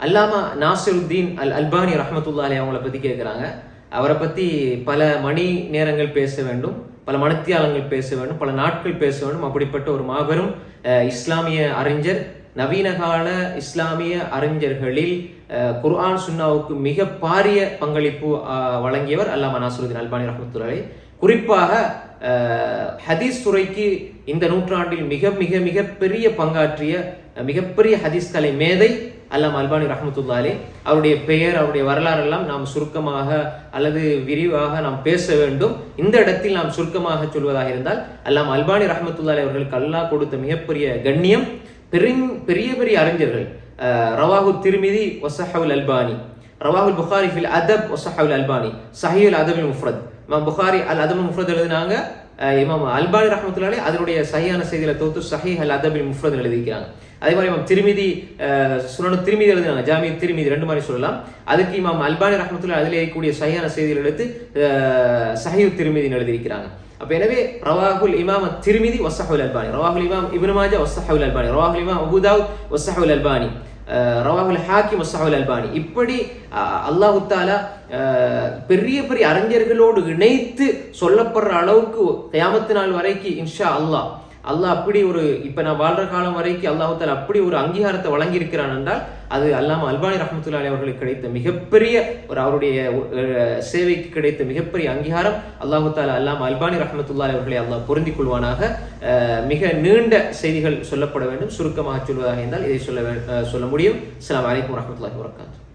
அல்லாமா நாசிருத்தீன் அல் அல்பானி ரஹமத்துல்லா அலி அவங்கள பற்றி கேட்குறாங்க அவரை பற்றி பல மணி நேரங்கள் பேச வேண்டும் பல மனத்தியாளங்கள் பேச வேண்டும் பல நாட்கள் பேச வேண்டும். அப்படிப்பட்ட ஒரு மாபெரும் இஸ்லாமிய அறிஞர் நவீன கால இஸ்லாமிய அறிஞர்களில் குர்ஆன் சுன்னாவுக்கு மிக பாரிய பங்களிப்பு வழங்கியவர் அல்லாமா நாசருதீன் அல்பானி ரஹமத்துல்லாஹி குறிப்பாக ஹதீஸ் துறைக்கு இந்த நூற்றாண்டில் மிக மிக மிக பெரிய பங்காற்றிய மிகப்பெரிய ஹதீஸ் கலை மேதை அல்லாம் அல்பானி ரஹமத்துல்லாலே அவருடைய பெயர் அவருடைய வரலாறு எல்லாம் நாம் சுருக்கமாக அல்லது விரிவாக நாம் பேச வேண்டும். இந்த இடத்தில் நாம் சுருக்கமாக சொல்வதாக இருந்தால் அல்லாம் அல்பானி ரஹமத்துல்லாலே அவர்களுக்கு அல்லாஹ் கொடுத்த மிகப்பெரிய கண்ணியம் பெரும் பெரிய பெரிய அறிஞர்கள் அஹ், ரவாஹு திருமிதி ஒசஹவுல் அல்பானி. ரவாஹுல் புகாரி ஃபில் அதப் ஒசஹவுல் அல்பானி சஹீல் அதபில் முஃப்ரத் இமாம் புகாரி அல் அதபுல் முஃப்ரத் எழுதினாங்க அஹ், இமாம் அல்பானி ரஹமத்துல்லாலே அதனுடைய சரியான செய்திகளை தொகுத்து சஹீஹ் அல் அதபில் முஃப்ரத் எழுதிக்கிறாங்க அதே மாதிரி இமாம் திருமிதி அஹ், சுனனு திருமிதி எழுதினாங்க ஜாமி திருமிதி ரெண்டு மாதிரி சொல்லலாம் அதுக்கு இமாம் அல்பானி ரஹமத்துல்லா அதில் இருக்கக்கூடிய சரியான செய்திகள் எடுத்து அஹ், சஹீஹ் திருமிதின்னு எழுதியிருக்கிறாங்க அப்ப எனவே ரவாஹுல் இமாம் திருமிதி வசஹுல் அல்பானி ரவாஹுல் இமாம் இப்னு மாஜா வசஹுல் அல்பானி ரவாஹுல் இமாம் அபுதாவுத் வசஹுல் அல்பானி அஹ், ரவாஹுல் ஹாக்கிம் வசஹுல் அல்பானி இப்படி அஹ், அல்லாஹு தாலா அஹ், பெரிய பெரிய அறிஞர்களோடு இணைத்து சொல்லப்படுற அளவுக்கு கியாமத்து நாள் வரைக்கும் இன்ஷா அல்லாஹ் அல்லாஹ் அப்படி ஒரு இப்ப நான் வாழ்ற காலம் வரைக்கும் அல்லாஹு அப்படி ஒரு அங்கீகாரத்தை வழங்கி இருக்கிறான் என்றால் அது அல்லாம அல்பானி ரஹமத்துல்லாலி அவர்களுக்கு கிடைத்த மிகப்பெரிய ஒரு அவருடைய சேவைக்கு கிடைத்த மிகப்பெரிய அங்கீகாரம் அல்லாஹு தாலா அல்லாம அல்பானி ரஹமத்துல்லாலி அவர்களை அல்லாஹ் பொருந்திக் கொள்வானாக. மிக நீண்ட செய்திகள் சொல்லப்பட வேண்டும். சுருக்கமாக சொல்வதாக இருந்தால் இதை சொல்ல சொல்ல முடியும். அஸ்லாம் வலைக்கம் வரஹ்மத்துல்லாஹி வரகாத்து